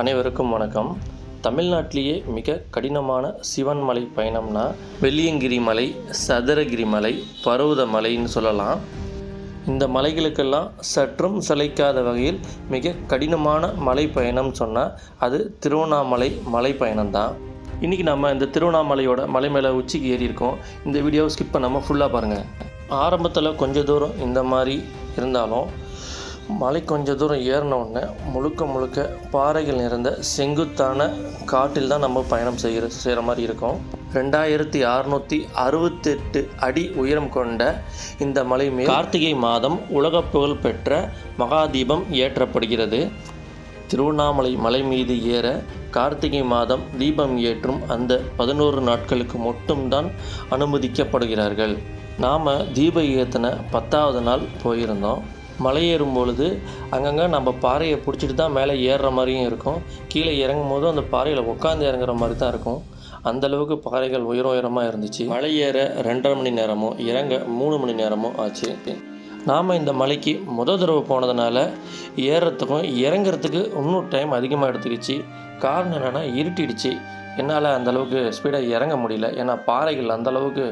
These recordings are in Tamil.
அனைவருக்கும் வணக்கம். தமிழ்நாட்டிலேயே மிக கடினமான சிவன் மலை பயணம்னா வெள்ளியங்கிரி மலை சதுரகிரி மலை பருவத மலைன்னு சொல்லலாம். இந்த மலைகளுக்கெல்லாம் சற்றும் சளைக்காத வகையில் மிக கடினமான மலை பயணம் சொன்னால் அது திருவண்ணாமலை மலை பயணம்தான். இன்றைக்கி நம்ம இந்த திருவண்ணாமலையோட மலை மேலே உச்சிக்கு ஏறி இருக்கோம் இந்த வீடியோவை ஸ்கிப் பண்ணாமல் ஃபுல்லாக பாருங்கள் ஆரம்பத்தில் கொஞ்ச தூரம் இந்த மாதிரி இருந்தாலும் மலை கொஞ்ச தூரம் ஏறின முழுக்க முழுக்க பாறைகள் நிறைந்த செங்குத்தான காட்டில் தான் நம்ம பயணம் செய்கிற செய்கிற மாதிரி இருக்கும். ரெண்டாயிரத்தி அறுநூற்றி அறுபத்தெட்டு அடி உயரம் கொண்ட இந்த மலை மேல் கார்த்திகை மாதம் உலக புகழ் பெற்ற மகாதீபம் ஏற்றப்படுகிறது. திருவண்ணாமலை மலை மீது ஏற கார்த்திகை மாதம் தீபம் ஏற்றும் அந்த பதினோரு நாட்களுக்கு மட்டும்தான் அனுமதிக்கப்படுகிறார்கள். நாம் தீப ஏற்றின பத்தாவது நாள் போயிருந்தோம். மலை ஏறும் பொழுது அங்கங்கே நம்ம பாறையை பிடிச்சிட்டு தான் மேலே ஏறுற மாதிரியும் இருக்கும். கீழே இறங்கும் போதும் அந்த பாறையில் உட்காந்து இறங்குற மாதிரி தான் இருக்கும். அந்தளவுக்கு பாறைகள் உயர உயரமாக இருந்துச்சு. மலை ஏற ரெண்டரை மணி நேரமோ இறங்க மூணு மணி நேரமோ ஆச்சு. நாம் இந்த மலைக்கு முத தடவை போனதுனால ஏறுறதுக்கும் இறங்குறதுக்கு இன்னும் டைம் அதிகமாக எடுத்துக்கிச்சு. காரணம் என்னென்னா இருட்டிடுச்சு. என்னால் அந்த அளவுக்கு ஸ்பீடாக இறங்க முடியல. ஏன்னா பாறைகள் அந்தளவுக்கு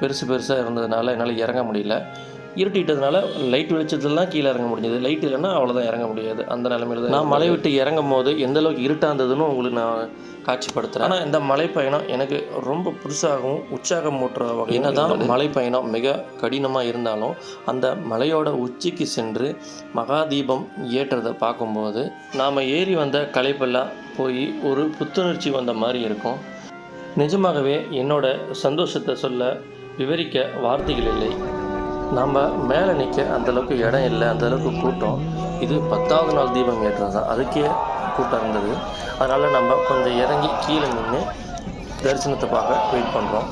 பெருசு பெருசாக இருந்ததுனால என்னால் இறங்க முடியல. இருட்டிட்டதுனால லைட் வெளிச்சத்துலாம் கீழே இறங்க முடிஞ்சது. லைட் இல்லைன்னா அவ்வளோதான் இறங்க முடியாது. அந்த நிலமையில தான் நான் மலை விட்டு இறங்கும் போது எந்த அளவுக்கு இருட்டாக இருந்ததுன்னு உங்களுக்கு நான் காட்சிப்படுத்துகிறேன் ஆனால் இந்த மலை பயணம் எனக்கு ரொம்ப புதுசாகவும் உற்சாகம் ஊட்டுற வகை என்னதான் மலை பயணம் மிக கடினமாக இருந்தாலும் அந்த மலையோட உச்சிக்கு சென்று மகாதீபம் ஏற்றுறதை பார்க்கும்போது நாம் ஏறி வந்த களைப்பெல்லாம் போய் ஒரு புத்துணர்ச்சி வந்த மாதிரி இருக்கும். நிஜமாகவே என்னோட சந்தோஷத்தை சொல்ல விவரிக்க வார்த்தைகள் இல்லை. நம்ம மேலே நிற்க அந்தளவுக்கு இடம் இல்லை அந்தளவுக்கு கூட்டம். இது பத்தாவது நாள் தீபம் ஏற்றது தான். அதுக்கே கூட்டம் இருந்தது. அதனால் நம்ம கொஞ்சம் இறங்கி கீழே நின்று தரிசனத்தை பார்க்க வெயிட் பண்ணுறோம்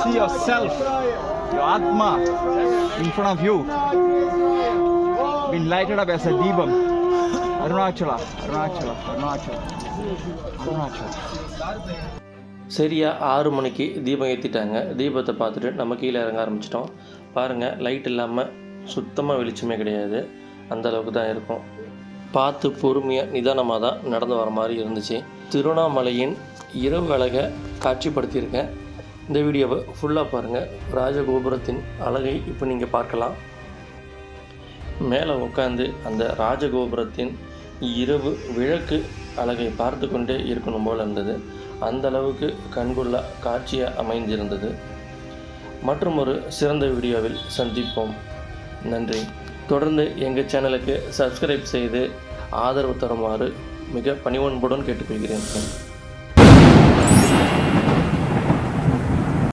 See yourself, your Atma, in front of you, being lighted up as a Deepam. Arunachala, Arunachala, Arunachala, Arunachala. சரியாக ஆறு மணிக்கு தீபம் ஏற்றிட்டாங்க தீபத்தை பார்த்துட்டு நம்ம கீழே இறங்க ஆரம்பிச்சிட்டோம். பாருங்கள் லைட் இல்லாமல் சுத்தமாக வெளிச்சமே கிடையாது. அந்த அளவுக்கு தான் இருக்கும். பார்த்து பொறுமையாக நிதானமாக தான் நடந்து வர மாதிரி இருந்துச்சு. திருவண்ணாமலையின் இரவு அழகை காட்சிப்படுத்தியிருக்கேன். இந்த வீடியோவை ஃபுல்லாக பாருங்கள் ராஜகோபுரத்தின் அழகை இப்போ நீங்கள் பார்க்கலாம். மேலே உட்காந்து அந்த ராஜகோபுரத்தின் இரவு விளக்கு அழகை பார்த்து கொண்டே இருக்கணும் போல் இருந்தது. அந்த அளவுக்கு கண்கொள்ள காட்சியாக அமைந்திருந்தது. மற்றும் ஒரு சிறந்த வீடியோவில் சந்திப்போம். நன்றி. தொடர்ந்து எங்கள் சேனலுக்கு சப்ஸ்கிரைப் செய்து ஆதரவு தருமாறு மிக பணிவன்புடன் கேட்டுக்கொள்கிறேன்.